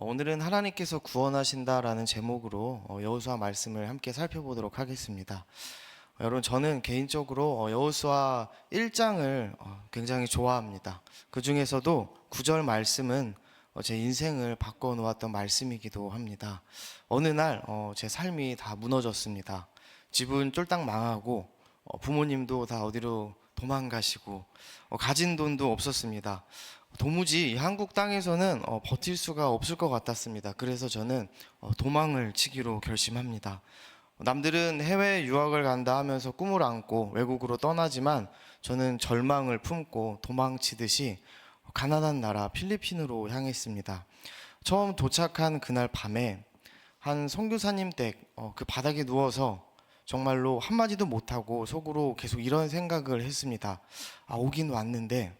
어, 오늘은 하나님께서 구원하신다라는 제목으로 어, 여호수아 말씀을 함께 살펴보도록 하겠습니다. 어, 여러분 저는 개인적으로 어, 여호수아 1장을 어, 굉장히 좋아합니다. 그 중에서도 9절 말씀은 어, 제 인생을 바꿔 놓았던 말씀이기도 합니다. 어느 날 어, 제 삶이 다 무너졌습니다. 집은 쫄딱 망하고 어, 부모님도 다 어디로 도망가시고 어, 가진 돈도 없었습니다. 도무지 이 한국 땅에서는 어, 버틸 수가 없을 것 같았습니다. 그래서 저는 어, 도망을 치기로 결심합니다. 남들은 해외 유학을 간다 하면서 꿈을 안고 외국으로 떠나지만 저는 절망을 품고 도망치듯이 가난한 나라 필리핀으로 향했습니다. 처음 도착한 그날 밤에 한 선교사님 댁그 바닥에 누워서 정말로 한마디도 못하고 속으로 계속 이런 생각을 했습니다. 아, 오긴 왔는데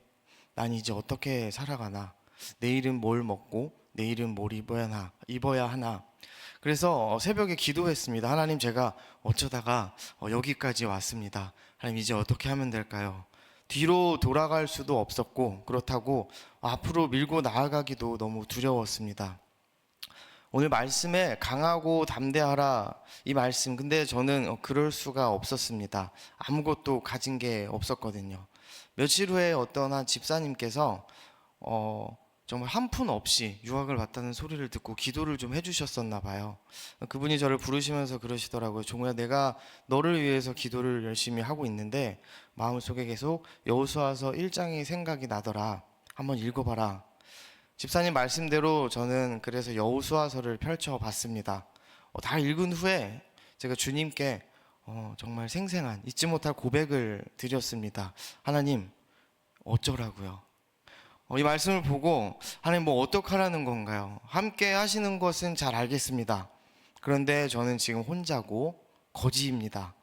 난 이제 어떻게 살아가나? 내일은 뭘 먹고 내일은 뭘 입어야 하나? 입어야 하나? 그래서 어, 새벽에 기도했습니다. 하나님 제가 어쩌다가 어, 여기까지 왔습니다. 하나님 이제 어떻게 하면 될까요? 뒤로 돌아갈 수도 없었고 그렇다고 앞으로 밀고 나아가기도 너무 두려웠습니다. 오늘 말씀에 강하고 담대하라 이 말씀 근데 저는 어, 그럴 수가 없었습니다. 아무것도 가진 게 없었거든요. 며칠 후에 어떤 한 집사님께서 어 정말 한 푼 없이 유학을 왔다는 소리를 듣고 기도를 좀 해주셨었나 봐요. 그분이 저를 부르시면서 그러시더라고요. 종우야, 내가 너를 위해서 기도를 열심히 하고 있는데 마음속에 계속 여호수아서 1장이 생각이 나더라. 한번 읽어봐라. 집사님 말씀대로 저는 그래서 여호수아서를 펼쳐봤습니다. 어, 다 읽은 후에 제가 주님께 어, 정말 생생한 잊지 못할 고백을 드렸습니다. 하나님 어쩌라고요? 어, 이 말씀을 보고 하나님 뭐 어떡하라는 건가요? 함께 하시는 것은 잘 알겠습니다. 그런데 저는 지금 혼자고 거지입니다.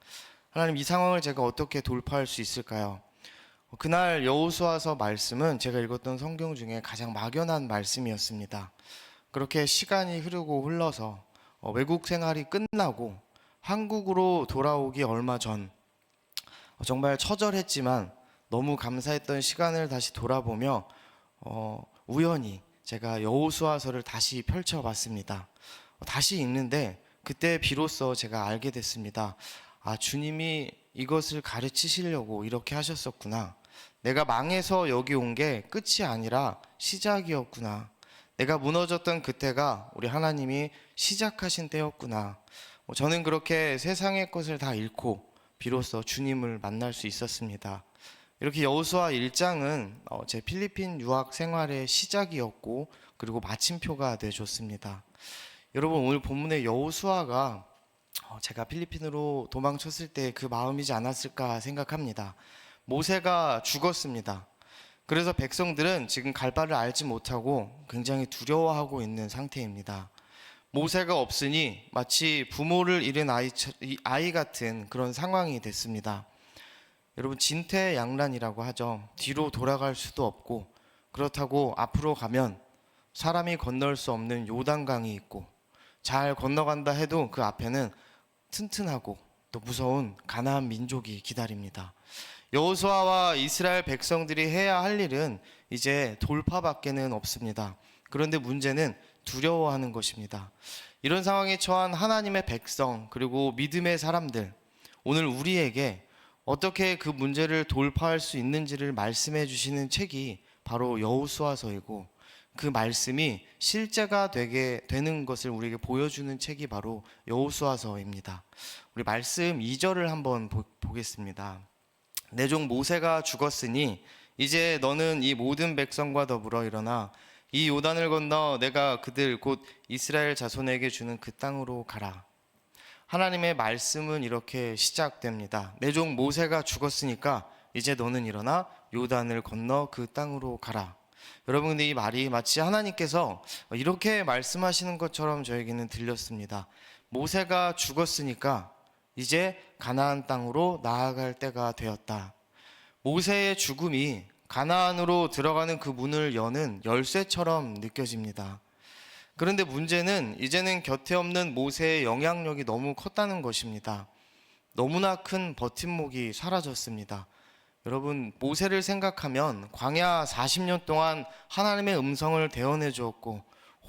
하나님 이 상황을 제가 어떻게 돌파할 수 있을까요? 어, 그날 여호수아서 말씀은 제가 읽었던 성경 중에 가장 막연한 말씀이었습니다. 그렇게 시간이 흐르고 흘러서 어, 외국 생활이 끝나고 한국으로 돌아오기 얼마 전 어, 정말 처절했지만 너무 감사했던 시간을 다시 돌아보며 어, 우연히 제가 여호수아서를 다시 펼쳐봤습니다. 어, 다시 읽는데 그때 비로소 제가 알게 됐습니다. 아 주님이 이것을 가르치시려고 이렇게 하셨었구나. 내가 망해서 여기 온 게 끝이 아니라 시작이었구나. 내가 무너졌던 그때가 우리 하나님이 시작하신 때였구나. 어, 저는 그렇게 세상의 것을 다 잃고 비로소 주님을 만날 수 있었습니다. 이렇게 여호수아 1장은 어, 제 필리핀 유학 생활의 시작이었고 그리고 마침표가 되어줬습니다. 여러분 오늘 본문의 여호수아가 어, 제가 필리핀으로 도망쳤을 때 그 마음이지 않았을까 생각합니다. 모세가 죽었습니다. 그래서 백성들은 지금 갈 바를 알지 못하고 굉장히 두려워하고 있는 상태입니다. 모세가 없으니 마치 부모를 잃은 아이, 아이 같은 그런 상황이 됐습니다. 여러분 진퇴양난이라고 하죠. 뒤로 돌아갈 수도 없고 그렇다고 앞으로 가면 사람이 건널 수 없는 요단강이 있고 잘 건너간다 해도 그 앞에는 튼튼하고 또 무서운 가나안 민족이 기다립니다. 여호수아와 이스라엘 백성들이 해야 할 일은 이제 돌파밖에는 없습니다. 그런데 문제는 두려워하는 것입니다. 이런 상황에 처한 하나님의 백성 그리고 믿음의 사람들 오늘 우리에게 어떻게 그 문제를 돌파할 수 있는지를 말씀해 주시는 책이 바로 여호수아서이고 그 말씀이 실제가 되게 되는 것을 우리에게 보여주는 책이 바로 여호수아서입니다. 우리 말씀 2절을 한번 보, 보겠습니다. 내 종 모세가 죽었으니 이제 너는 이 모든 백성과 더불어 일어나 이 요단을 건너 내가 그들 곧 이스라엘 자손에게 주는 그 땅으로 가라. 하나님의 말씀은 이렇게 시작됩니다. 내 종 모세가 죽었으니까 이제 너는 일어나 요단을 건너 그 땅으로 가라. 여러분 근데 이 말이 마치 하나님께서 이렇게 말씀하시는 것처럼 저에게는 들렸습니다. 모세가 죽었으니까 이제 가나안 땅으로 나아갈 때가 되었다. 모세의 죽음이 가나안으로 들어가는 그 문을 여는 열쇠처럼 느껴집니다. 그런데 문제는 이제는 곁에 없는 모세의 영향력이 너무 컸다는 것입니다. 너무나 큰 버팀목이 사라졌습니다. 여러분, 모세를 생각하면 광야 40년 동안 하나님의 음성을 대언해 주었고,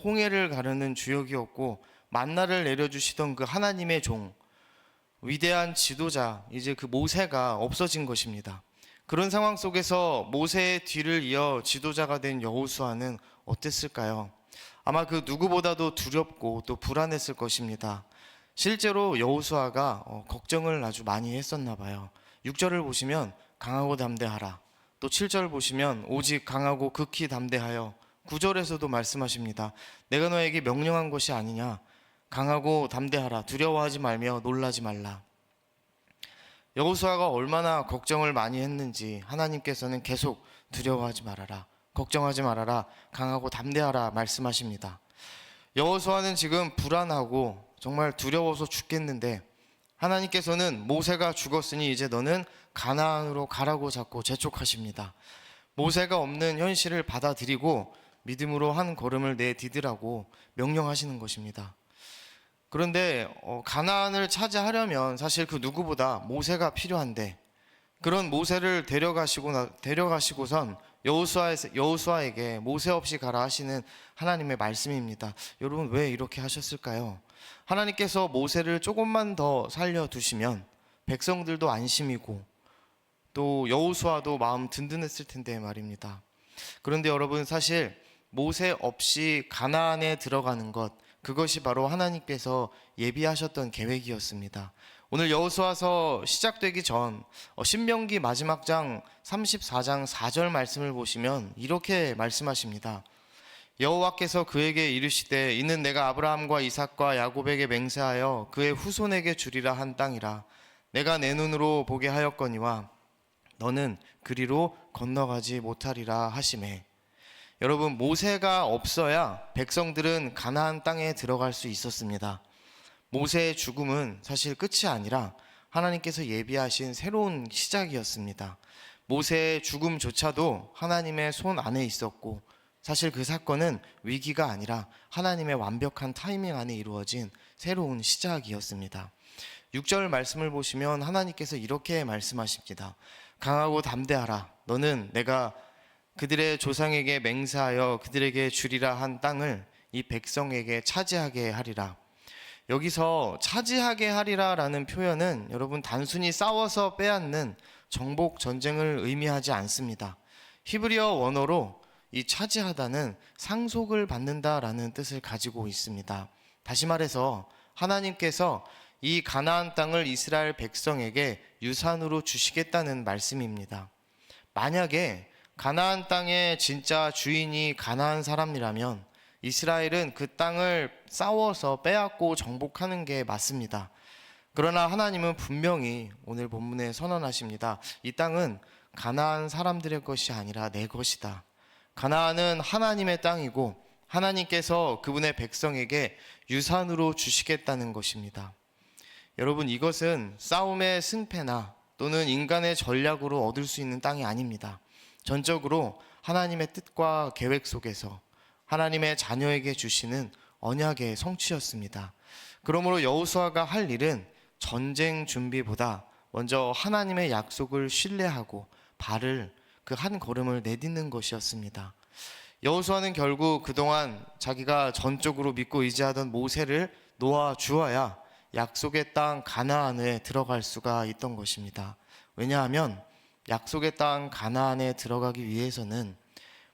홍해를 가르는 주역이었고 만나를 내려주시던 그 하나님의 종 위대한 지도자 이제 그 모세가 없어진 것입니다. 그런 상황 속에서 모세의 뒤를 이어 지도자가 된 여호수아는 어땠을까요? 아마 그 누구보다도 두렵고 또 불안했을 것입니다. 실제로 여호수아가 어, 걱정을 아주 많이 했었나 봐요. 6절을 보시면 강하고 담대하라. 또 7절 보시면 오직 강하고 극히 담대하여 9절에서도 말씀하십니다. 내가 너에게 명령한 것이 아니냐. 강하고 담대하라. 두려워하지 말며 놀라지 말라. 여호수아가 얼마나 걱정을 많이 했는지 하나님께서는 계속 두려워하지 말아라. 걱정하지 말아라. 강하고 담대하라 말씀하십니다. 여호수아는 지금 불안하고 정말 두려워서 죽겠는데 하나님께서는 모세가 죽었으니 이제 너는 가나안으로 가라고 자꾸 재촉하십니다. 모세가 없는 현실을 받아들이고 믿음으로 한 걸음을 내디디라고 명령하시는 것입니다. 그런데 어, 가나안을 차지하려면 사실 그 누구보다 모세가 필요한데 그런 모세를 데려가시고 나, 데려가시고선 여호수아 여호수아 에게 모세 없이 가라 하시는 하나님의 말씀입니다. 여러분 왜 이렇게 하셨을까요? 하나님께서 모세를 조금만 더 살려 두시면 백성들도 안심이고 또 여호수아도 마음 든든했을 텐데 말입니다. 그런데 여러분 사실 모세 없이 가나안에 들어가는 것 그것이 바로 하나님께서 예비하셨던 계획이었습니다. 오늘 여호수아서 시작되기 전 어, 신명기 마지막 장 34장 4절 말씀을 보시면 이렇게 말씀하십니다. 여호와께서 그에게 이르시되 이는 내가 아브라함과 이삭과 야곱에게 맹세하여 그의 후손에게 주리라 한 땅이라 내가 내 눈으로 보게 하였거니와 너는 그리로 건너가지 못하리라 하심에 여러분 모세가 없어야 백성들은 가나안 땅에 들어갈 수 있었습니다. 모세의 죽음은 사실 끝이 아니라 하나님께서 예비하신 새로운 시작이었습니다. 모세의 죽음조차도 하나님의 손 안에 있었고 사실 그 사건은 위기가 아니라 하나님의 완벽한 타이밍 안에 이루어진 새로운 시작이었습니다. 6절 말씀을 보시면 하나님께서 이렇게 말씀하십니다. 강하고 담대하라. 너는 내가 그들의 조상에게 맹세하여 그들에게 주리라 한 땅을 이 백성에게 차지하게 하리라. 여기서 차지하게 하리라라는 표현은 여러분 단순히 싸워서 빼앗는 정복 전쟁을 의미하지 않습니다. 히브리어 원어로 이 차지하다는 상속을 받는다라는 뜻을 가지고 있습니다. 다시 말해서 하나님께서 이 가나안 땅을 이스라엘 백성에게 유산으로 주시겠다는 말씀입니다. 만약에 가나안 땅의 진짜 주인이 가나안 사람이라면 이스라엘은 그 땅을 싸워서 빼앗고 정복하는 게 맞습니다. 그러나 하나님은 분명히 오늘 본문에 선언하십니다. 이 땅은 가나안 사람들의 것이 아니라 내 것이다. 가나안은 하나님의 땅이고 하나님께서 그분의 백성에게 유산으로 주시겠다는 것입니다. 여러분 이것은 싸움의 승패나 또는 인간의 전략으로 얻을 수 있는 땅이 아닙니다. 전적으로 하나님의 뜻과 계획 속에서 하나님의 자녀에게 주시는 언약의 성취였습니다. 그러므로 여호수아가 할 일은 전쟁 준비보다 먼저 하나님의 약속을 신뢰하고 발을 그 한 걸음을 내딛는 것이었습니다. 여호수아는 결국 그동안 자기가 전적으로 믿고 의지하던 모세를 놓아 주어야 약속의 땅 가나안에 들어갈 수가 있던 것입니다. 왜냐하면 약속의 땅 가나안에 들어가기 위해서는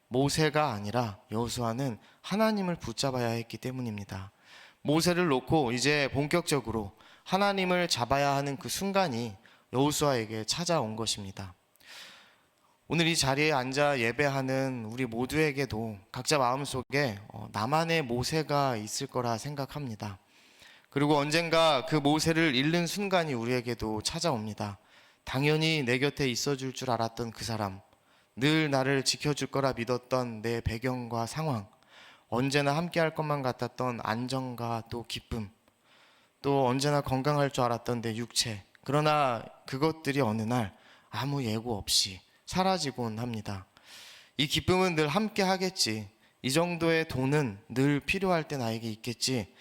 모세가 아니라 여호수아는 하나님을 붙잡아야 했기 때문입니다. 모세를 놓고 이제 본격적으로 하나님을 잡아야 하는 그 순간이 여호수아에게 찾아온 것입니다. 오늘 이 자리에 앉아 예배하는 우리 모두에게도 각자 마음속에 어, 나만의 모세가 있을 거라 생각합니다. 그리고 언젠가 그 모세를 잃는 순간이 우리에게도 찾아옵니다. 당연히 내 곁에 있어 줄 줄 알았던 그 사람, 늘 나를 지켜줄 거라 믿었던 내 배경과 상황, 언제나 함께 할 것만 같았던 안정과 또 기쁨, 또 언제나 건강할 줄 알았던 내 육체. 그러나 그것들이 어느 날 아무 예고 없이 사라지곤 합니다. 이 기쁨은 늘 함께 하겠지. 이 정도의 돈은 늘 필요할 때 나에게 있겠지.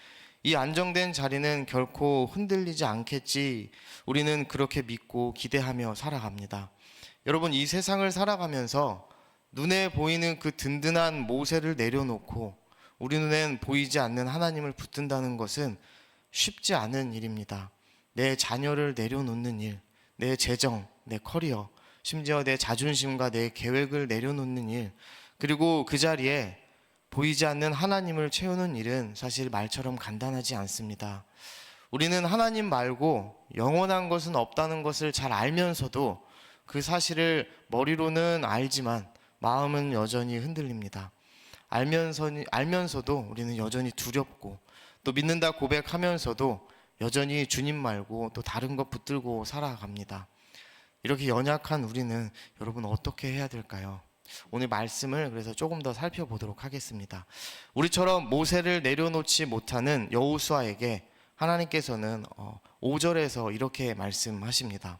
이 안정된 자리는 결코 흔들리지 않겠지. 우리는 그렇게 믿고 기대하며 살아갑니다. 여러분, 이 세상을 살아가면서 눈에 보이는 그 든든한 모세를 내려놓고 우리 눈엔 보이지 않는 하나님을 붙든다는 것은 쉽지 않은 일입니다. 내 자녀를 내려놓는 일, 내 재정, 내 커리어, 심지어 내 자존심과 내 계획을 내려놓는 일, 그리고 그 자리에 보이지 않는 하나님을 채우는 일은 사실 말처럼 간단하지 않습니다. 우리는 하나님 말고 영원한 것은 없다는 것을 잘 알면서도 그 사실을 머리로는 알지만 마음은 여전히 흔들립니다. 알면서 알면서도 우리는 여전히 두렵고 또 믿는다 고백하면서도 여전히 주님 말고 또 다른 것 붙들고 살아갑니다. 이렇게 연약한 우리는 여러분 어떻게 해야 될까요? 오늘 말씀을 그래서 조금 더 살펴보도록 하겠습니다. 우리처럼 모세를 내려놓지 못하는 여호수아에게 하나님께서는 5절에서 이렇게 말씀하십니다.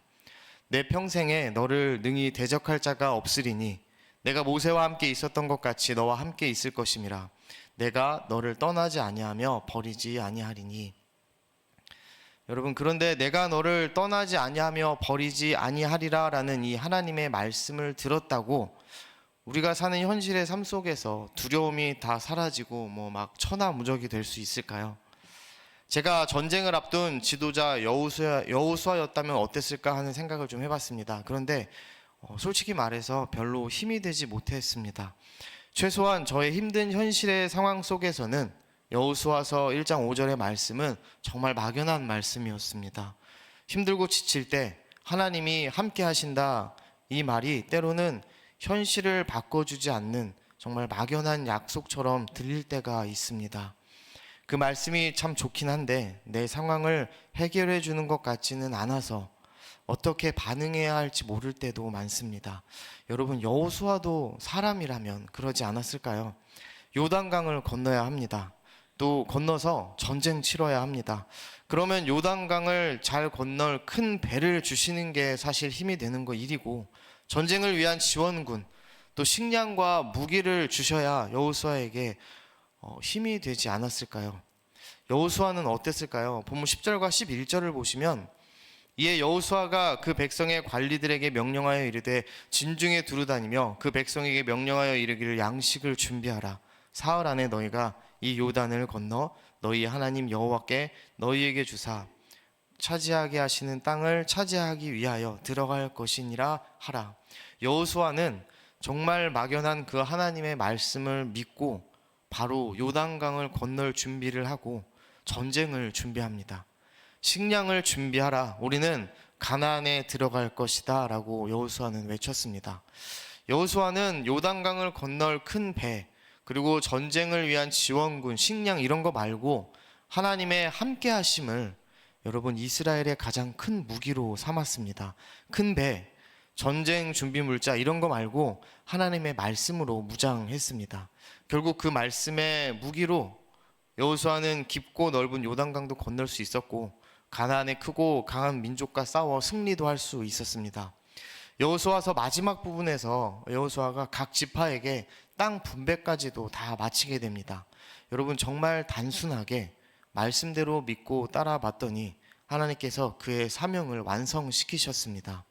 내 평생에 너를 능히 대적할 자가 없으리니 내가 모세와 함께 있었던 것 같이 너와 함께 있을 것임이라 내가 너를 떠나지 아니하며 버리지 아니하리니 여러분 그런데 내가 너를 떠나지 아니하며 버리지 아니하리라라는 이 하나님의 말씀을 들었다고 우리가 사는 현실의 삶 속에서 두려움이 다 사라지고 뭐 막 천하무적이 될 수 있을까요? 제가 전쟁을 앞둔 지도자 여우수야, 여우수아였다면 어땠을까 하는 생각을 좀 해봤습니다. 그런데 어, 솔직히 말해서 별로 힘이 되지 못했습니다. 최소한 저의 힘든 현실의 상황 속에서는 여우수아서 1장 5절의 말씀은 정말 막연한 말씀이었습니다. 힘들고 지칠 때 하나님이 함께 하신다 이 말이 때로는 현실을 바꿔주지 않는 정말 막연한 약속처럼 들릴 때가 있습니다. 그 말씀이 참 좋긴 한데 내 상황을 해결해 주는 것 같지는 않아서 어떻게 반응해야 할지 모를 때도 많습니다. 여러분 여호수아도 사람이라면 그러지 않았을까요? 요단강을 건너야 합니다. 또 건너서 전쟁 치러야 합니다. 그러면 요단강을 잘 건널 큰 배를 주시는 게 사실 힘이 되는 거 일이고 전쟁을 위한 지원군 또 식량과 무기를 주셔야 여호수아에게 어, 힘이 되지 않았을까요? 여호수아는 어땠을까요? 본문 10절과 11절을 보시면 이에 여호수아가 그 백성의 관리들에게 명령하여 이르되 진중에 두루다니며 그 백성에게 명령하여 이르기를 양식을 준비하라 사흘 안에 너희가 이 요단을 건너 너희 하나님 여호와께 너희에게 주사 차지하게 하시는 땅을 차지하기 위하여 들어갈 것이니라 하라 여호수아는 정말 막연한 그 하나님의 말씀을 믿고 바로 요단강을 건널 준비를 하고 전쟁을 준비합니다. 식량을 준비하라. 우리는 가나안에 들어갈 것이다라고 여호수아는 외쳤습니다. 여호수아는 요단강을 건널 큰 배, 그리고 전쟁을 위한 지원군, 식량 이런 거 말고 하나님의 함께 하심을 여러분 이스라엘의 가장 큰 무기로 삼았습니다. 큰 배, 전쟁 준비 물자 이런 거 말고 하나님의 말씀으로 무장했습니다. 결국 그 말씀의 무기로 여호수아는 깊고 넓은 요단강도 건널 수 있었고 가나안의 크고 강한 민족과 싸워 승리도 할 수 있었습니다. 여호수아서 마지막 부분에서 여호수아가 각 지파에게 땅 분배까지도 다 마치게 됩니다. 여러분 정말 단순하게 말씀대로 믿고 따라봤더니 하나님께서 그의 사명을 완성시키셨습니다.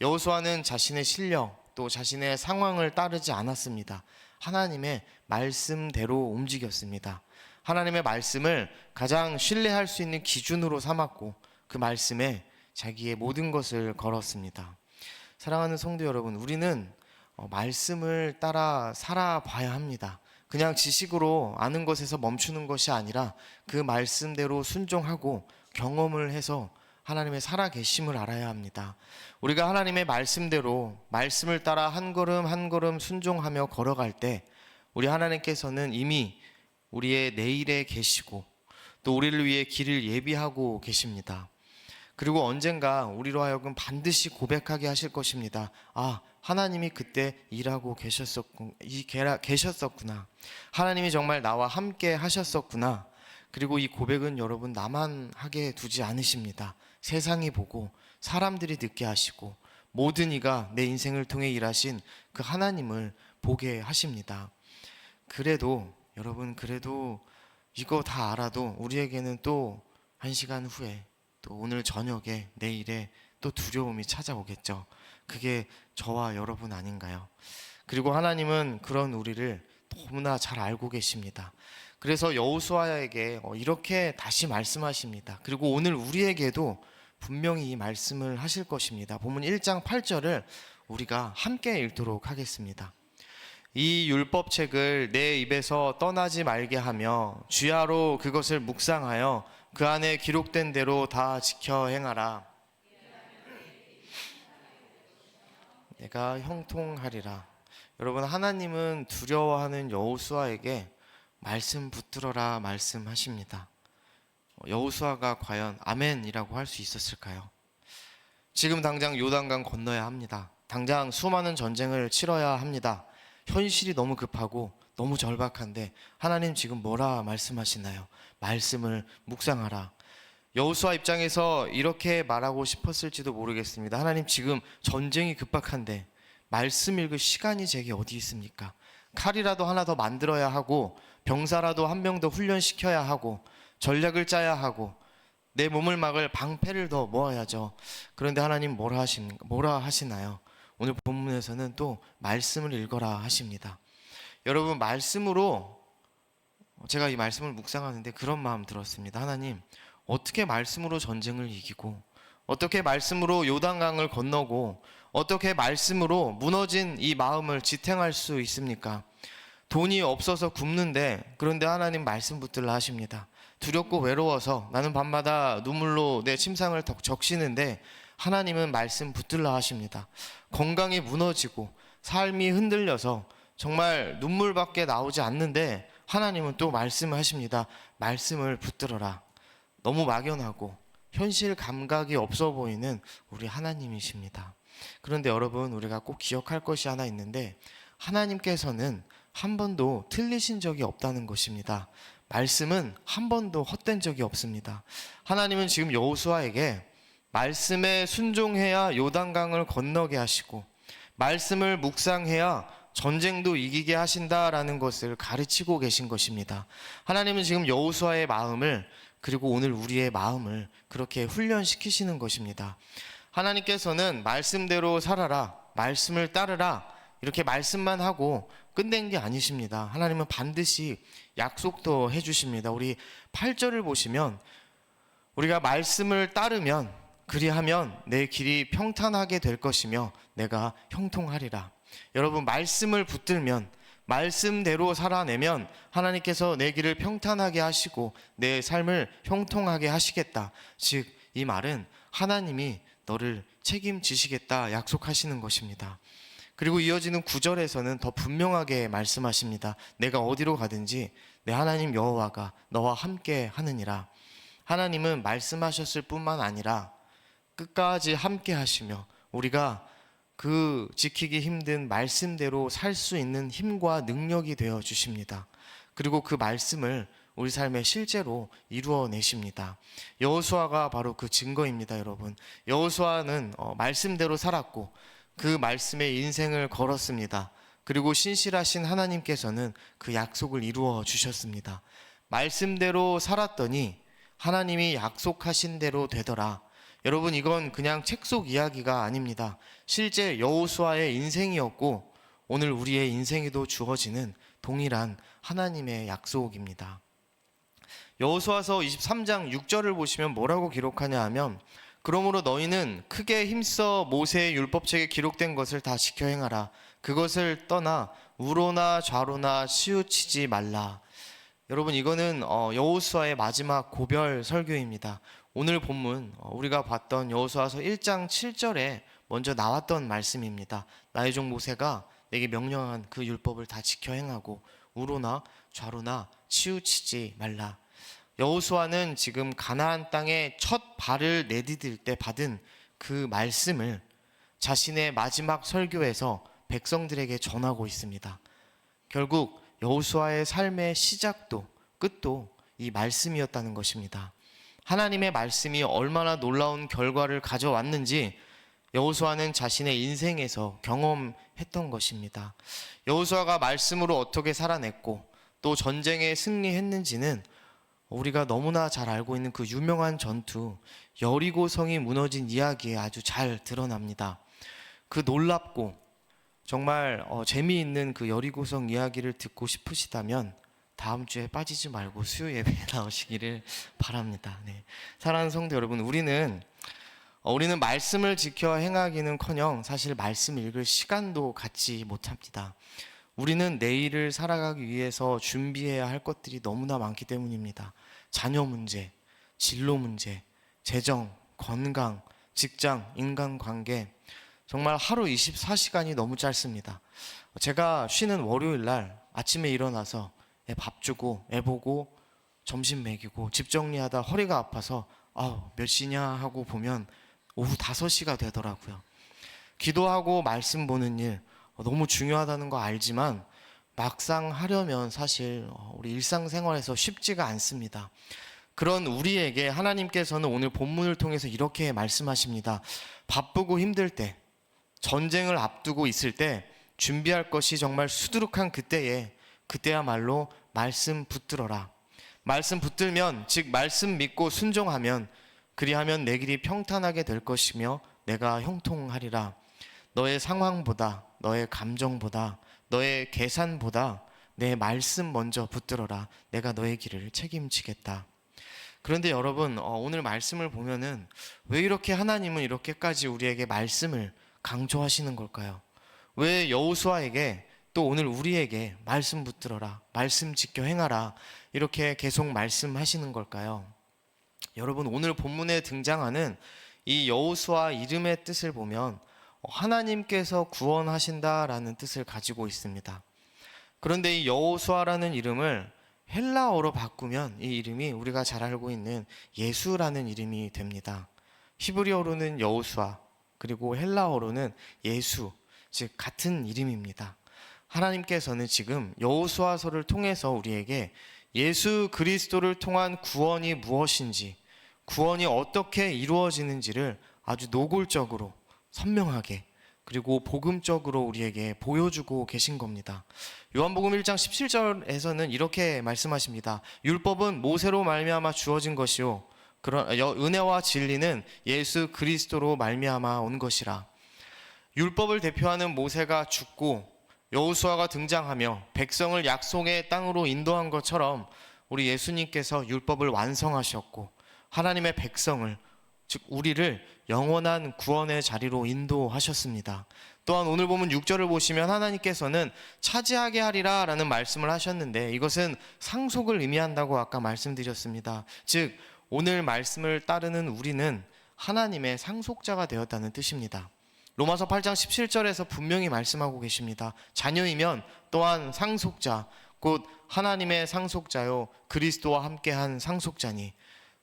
여호수아는 자신의 실력 또 자신의 상황을 따르지 않았습니다. 하나님의 말씀대로 움직였습니다. 하나님의 말씀을 가장 신뢰할 수 있는 기준으로 삼았고 그 말씀에 자기의 모든 것을 걸었습니다. 사랑하는 성도 여러분, 우리는 어, 말씀을 따라 살아봐야 합니다. 그냥 지식으로 아는 것에서 멈추는 것이 아니라 그 말씀대로 순종하고 경험을 해서 하나님의 살아계심을 알아야 합니다. 우리가 하나님의 말씀대로 말씀을 따라 한 걸음 한 걸음 순종하며 걸어갈 때 우리 하나님께서는 이미 우리의 내일에 계시고 또 우리를 위해 길을 예비하고 계십니다. 그리고 언젠가 우리로 하여금 반드시 고백하게 하실 것입니다. 아, 하나님이 그때 일하고 계셨었구, 계셨었구나. 하나님이 정말 나와 함께 하셨었구나. 그리고 이 고백은 여러분 나만 하게 두지 않으십니다. 세상이 보고 사람들이 듣게 하시고 모든 이가 내 인생을 통해 일하신 그 하나님을 보게 하십니다. 그래도 여러분 그래도 이거 다 알아도 우리에게는 또 한 시간 후에 또 오늘 저녁에 내일에 또 두려움이 찾아오겠죠. 그게 저와 여러분 아닌가요? 그리고 하나님은 그런 우리를 너무나 잘 알고 계십니다. 그래서 여호수아에게 어, 이렇게 다시 말씀하십니다. 그리고 오늘 우리에게도 분명히 이 말씀을 하실 것입니다. 본문 1장 8절을 우리가 함께 읽도록 하겠습니다. 이 율법책을 내 입에서 떠나지 말게 하며 주야로 그것을 묵상하여 그 안에 기록된 대로 다 지켜 행하라. 내가 형통하리라. 여러분 하나님은 두려워하는 여호수아에게 말씀 붙들어라 말씀하십니다. 여호수아가 과연 아멘이라고 할 수 있었을까요? 지금 당장 요단강 건너야 합니다. 당장 수많은 전쟁을 치러야 합니다. 현실이 너무 급하고 너무 절박한데 하나님 지금 뭐라 말씀하시나요? 말씀을 묵상하라. 여호수아 입장에서 이렇게 말하고 싶었을지도 모르겠습니다. 하나님 지금 전쟁이 급박한데 말씀 읽을 시간이 제게 어디 있습니까? 칼이라도 하나 더 만들어야 하고 병사라도 한 명 더 훈련시켜야 하고 전략을 짜야 하고 내 몸을 막을 방패를 더 모아야죠. 그런데 하나님 뭐라 하신 뭐라 하시나요? 오늘 본문에서는 또 말씀을 읽어라 하십니다. 여러분 말씀으로 제가 이 말씀을 묵상하는데 그런 마음 들었습니다. 하나님 어떻게 말씀으로 전쟁을 이기고 어떻게 말씀으로 요단강을 건너고 어떻게 말씀으로 무너진 이 마음을 지탱할 수 있습니까? 돈이 없어서 굶는데 그런데 하나님 말씀 붙들라 하십니다. 두렵고 외로워서 나는 밤마다 눈물로 내 침상을 덕 적시는데 하나님은 말씀 붙들라 하십니다. 건강이 무너지고 삶이 흔들려서 정말 눈물밖에 나오지 않는데 하나님은 또 말씀하십니다. 말씀을 붙들어라. 너무 막연하고 현실 감각이 없어 보이는 우리 하나님이십니다. 그런데 여러분 우리가 꼭 기억할 것이 하나 있는데 하나님께서는 한 번도 틀리신 적이 없다는 것입니다. 말씀은 한 번도 헛된 적이 없습니다. 하나님은 지금 여호수아에게 말씀에 순종해야 요단강을 건너게 하시고 말씀을 묵상해야 전쟁도 이기게 하신다라는 것을 가르치고 계신 것입니다. 하나님은 지금 여호수아의 마음을 그리고 오늘 우리의 마음을 그렇게 훈련시키시는 것입니다. 하나님께서는 말씀대로 살아라, 말씀을 따르라, 이렇게 말씀만 하고 끝낸 게 아니십니다. 하나님은 반드시 약속도 해주십니다. 우리 8절을 보시면 우리가 말씀을 따르면 그리하면 내 길이 평탄하게 될 것이며 내가 형통하리라. 여러분 말씀을 붙들면 말씀대로 살아내면 하나님께서 내 길을 평탄하게 하시고 내 삶을 형통하게 하시겠다. 즉 이 말은 하나님이 너를 책임지시겠다 약속하시는 것입니다. 그리고 이어지는 구절에서는 더 분명하게 말씀하십니다. 내가 어디로 가든지 내 하나님 여호와가 너와 함께 하느니라. 하나님은 말씀하셨을 뿐만 아니라 끝까지 함께 하시며 우리가 그 지키기 힘든 말씀대로 살 수 있는 힘과 능력이 되어 주십니다. 그리고 그 말씀을 우리 삶에 실제로 이루어 내십니다. 여호수아가 바로 그 증거입니다, 여러분. 여호수아는 어, 말씀대로 살았고 그 말씀에 인생을 걸었습니다. 그리고 신실하신 하나님께서는 그 약속을 이루어 주셨습니다. 말씀대로 살았더니 하나님이 약속하신 대로 되더라. 여러분 이건 그냥 책 속 이야기가 아닙니다. 실제 여호수아의 인생이었고 오늘 우리의 인생에도 주어지는 동일한 하나님의 약속입니다. 여호수아서 23장 6절을 보시면 뭐라고 기록하냐 하면 그러므로 너희는 크게 힘써 모세의 율법책에 기록된 것을 다 지켜 행하라. 그것을 떠나 우로나 좌로나 치우치지 말라. 여러분 이거는 어, 여호수아의 마지막 고별 설교입니다. 오늘 본문 어, 우리가 봤던 여호수아서 1장 7절에 먼저 나왔던 말씀입니다. 나의 종 모세가 내게 명령한 그 율법을 다 지켜 행하고 우로나 좌로나 치우치지 말라. 여호수아는 지금 가나안 땅에 첫 발을 내디딜 때 받은 그 말씀을 자신의 마지막 설교에서 백성들에게 전하고 있습니다. 결국 여호수아의 삶의 시작도 끝도 이 말씀이었다는 것입니다. 하나님의 말씀이 얼마나 놀라운 결과를 가져왔는지 여호수아는 자신의 인생에서 경험했던 것입니다. 여호수아가 말씀으로 어떻게 살아냈고 또 전쟁에 승리했는지는 우리가 너무나 잘 알고 있는 그 유명한 전투 여리고 성이 무너진 이야기에 아주 잘 드러납니다. 그 놀랍고 정말 어, 재미있는 그 여리고 성 이야기를 듣고 싶으시다면 다음 주에 빠지지 말고 수요 예배에 나오시기를 바랍니다. 네. 사랑하는 성도 여러분, 우리는 어, 우리는 말씀을 지켜 행하기는커녕 사실 말씀 읽을 시간도 갖지 못합니다. 우리는 내일을 살아가기 위해서 준비해야 할 것들이 너무나 많기 때문입니다. 자녀 문제, 진로 문제, 재정, 건강, 직장, 인간관계, 정말 하루 24시간이 너무 짧습니다. 제가 쉬는 월요일 날 아침에 일어나서 애 밥 주고 애 보고 점심 먹이고 집 정리하다 허리가 아파서 아우 몇 시냐 하고 보면 오후 5시가 되더라고요. 기도하고 말씀 보는 일 어, 너무 중요하다는 거 알지만 막상 하려면 사실 어, 우리 일상생활에서 쉽지가 않습니다. 그런 우리에게 하나님께서는 오늘 본문을 통해서 이렇게 말씀하십니다. 바쁘고 힘들 때, 전쟁을 앞두고 있을 때 준비할 것이 정말 수두룩한 그때에 그때야말로 말씀 붙들어라. 말씀 붙들면 즉 말씀 믿고 순종하면 그리하면 내 길이 평탄하게 될 것이며 내가 형통하리라. 너의 상황보다 너의 감정보다 너의 계산보다 내 말씀 먼저 붙들어라. 내가 너의 길을 책임지겠다. 그런데 여러분 어, 오늘 말씀을 보면은 왜 이렇게 하나님은 이렇게까지 우리에게 말씀을 강조하시는 걸까요? 왜 여호수아에게 또 오늘 우리에게 말씀 붙들어라, 말씀 지켜 행하라 이렇게 계속 말씀하시는 걸까요? 여러분 오늘 본문에 등장하는 이 여호수아 이름의 뜻을 보면 하나님께서 구원하신다라는 뜻을 가지고 있습니다. 그런데 이 여호수아라는 이름을 헬라어로 바꾸면 이 이름이 우리가 잘 알고 있는 예수라는 이름이 됩니다. 히브리어로는 여호수아 그리고 헬라어로는 예수 즉 같은 이름입니다. 하나님께서는 지금 여호수아서를 통해서 우리에게 예수 그리스도를 통한 구원이 무엇인지 구원이 어떻게 이루어지는지를 아주 노골적으로 선명하게 그리고 복음적으로 우리에게 보여주고 계신 겁니다. 요한복음 1장 17절에서는 이렇게 말씀하십니다. 율법은 모세로 말미암아 주어진 것이요 그런 은혜와 진리는 예수 그리스도로 말미암아 온 것이라. 율법을 대표하는 모세가 죽고 여호수아가 등장하며 백성을 약속의 땅으로 인도한 것처럼 우리 예수님께서 율법을 완성하셨고 하나님의 백성을 즉 우리를 영원한 구원의 자리로 인도하셨습니다. 또한 오늘 보면 6절을 보시면 하나님께서는 차지하게 하리라 라는 말씀을 하셨는데 이것은 상속을 의미한다고 아까 말씀드렸습니다. 즉, 오늘 말씀을 따르는 우리는 하나님의 상속자가 되었다는 뜻입니다. 로마서 8장 17절에서 분명히 말씀하고 계십니다. 자녀이면 또한 상속자, 곧 하나님의 상속자요, 그리스도와 함께한 상속자니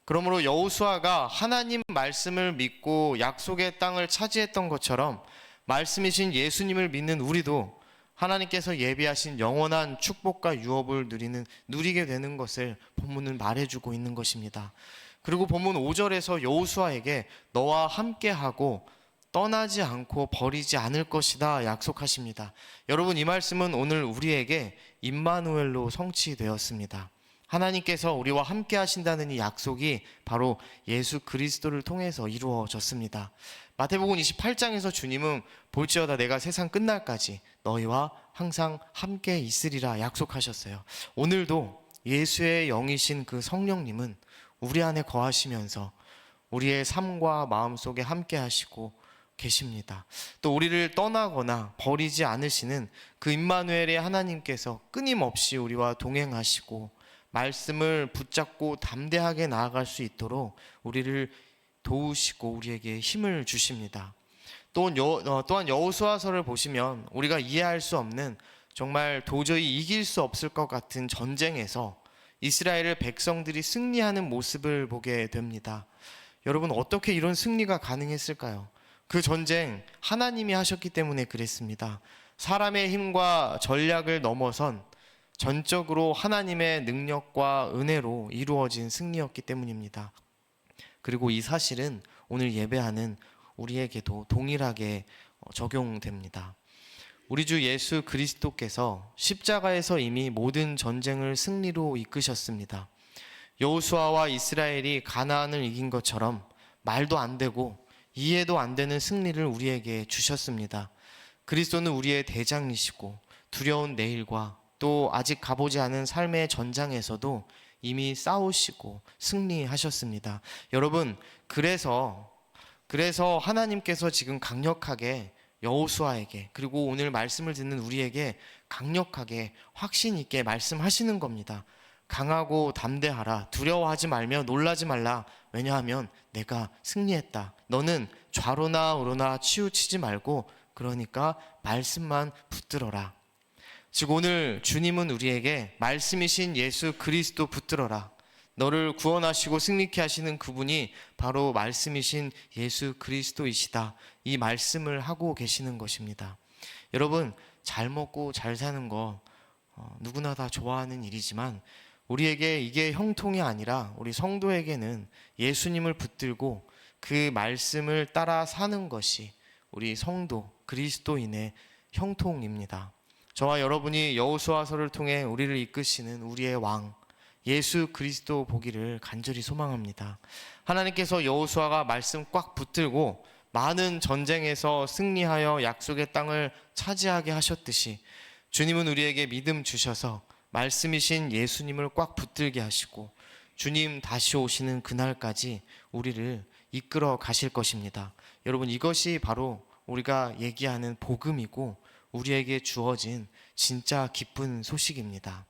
그러므로 여호수아가 하나님 말씀을 믿고 약속의 땅을 차지했던 것처럼 말씀이신 예수님을 믿는 우리도 하나님께서 예비하신 영원한 축복과 유업을 누리는 누리게 되는 것을 본문은 말해주고 있는 것입니다. 그리고 본문 5절에서 여호수아에게 너와 함께하고 떠나지 않고 버리지 않을 것이다 약속하십니다. 여러분 이 말씀은 오늘 우리에게 임마누엘로 성취되었습니다. 하나님께서 우리와 함께 하신다는 이 약속이 바로 예수 그리스도를 통해서 이루어졌습니다. 마태복음 28장에서 주님은 볼지어다 내가 세상 끝날까지 너희와 항상 함께 있으리라 약속하셨어요. 오늘도 예수의 영이신 그 성령님은 우리 안에 거하시면서 우리의 삶과 마음 속에 함께 하시고 계십니다. 또 우리를 떠나거나 버리지 않으시는 그 임마누엘의 하나님께서 끊임없이 우리와 동행하시고 말씀을 붙잡고 담대하게 나아갈 수 있도록 우리를 도우시고 우리에게 힘을 주십니다. 또 여, 어, 또한 여호수아서를 보시면 우리가 이해할 수 없는 정말 도저히 이길 수 없을 것 같은 전쟁에서 이스라엘의 백성들이 승리하는 모습을 보게 됩니다. 여러분 어떻게 이런 승리가 가능했을까요? 그 전쟁 하나님이 하셨기 때문에 그랬습니다. 사람의 힘과 전략을 넘어선 전적으로 하나님의 능력과 은혜로 이루어진 승리였기 때문입니다. 그리고 이 사실은 오늘 예배하는 우리에게도 동일하게 어, 적용됩니다. 우리 주 예수 그리스도께서 십자가에서 이미 모든 전쟁을 승리로 이끄셨습니다. 여호수아와 이스라엘이 가나안을 이긴 것처럼 말도 안 되고 이해도 안 되는 승리를 우리에게 주셨습니다. 그리스도는 우리의 대장이시고 두려운 내일과 또 아직 가보지 않은 삶의 전장에서도 이미 싸우시고 승리하셨습니다. 여러분, 그래서 그래서 하나님께서 지금 강력하게 여호수아에게 그리고 오늘 말씀을 듣는 우리에게 강력하게 확신 있게 말씀하시는 겁니다. 강하고 담대하라. 두려워하지 말며 놀라지 말라. 왜냐하면 내가 승리했다. 너는 좌로나 우로나 치우치지 말고 그러니까 말씀만 붙들어라. 즉 오늘 주님은 우리에게 말씀이신 예수 그리스도 붙들어라. 너를 구원하시고 승리케 하시는 그분이 바로 말씀이신 예수 그리스도이시다. 이 말씀을 하고 계시는 것입니다. 여러분 잘 먹고 잘 사는 거 어, 누구나 다 좋아하는 일이지만 우리에게 이게 형통이 아니라 우리 성도에게는 예수님을 붙들고 그 말씀을 따라 사는 것이 우리 성도 그리스도인의 형통입니다. 저와 여러분이 여호수아서를 통해 우리를 이끄시는 우리의 왕 예수 그리스도 보기를 간절히 소망합니다. 하나님께서 여호수아가 말씀 꽉 붙들고 많은 전쟁에서 승리하여 약속의 땅을 차지하게 하셨듯이 주님은 우리에게 믿음 주셔서 말씀이신 예수님을 꽉 붙들게 하시고 주님 다시 오시는 그날까지 우리를 이끌어 가실 것입니다. 여러분 이것이 바로 우리가 얘기하는 복음이고 우리에게 주어진 진짜 기쁜 소식입니다.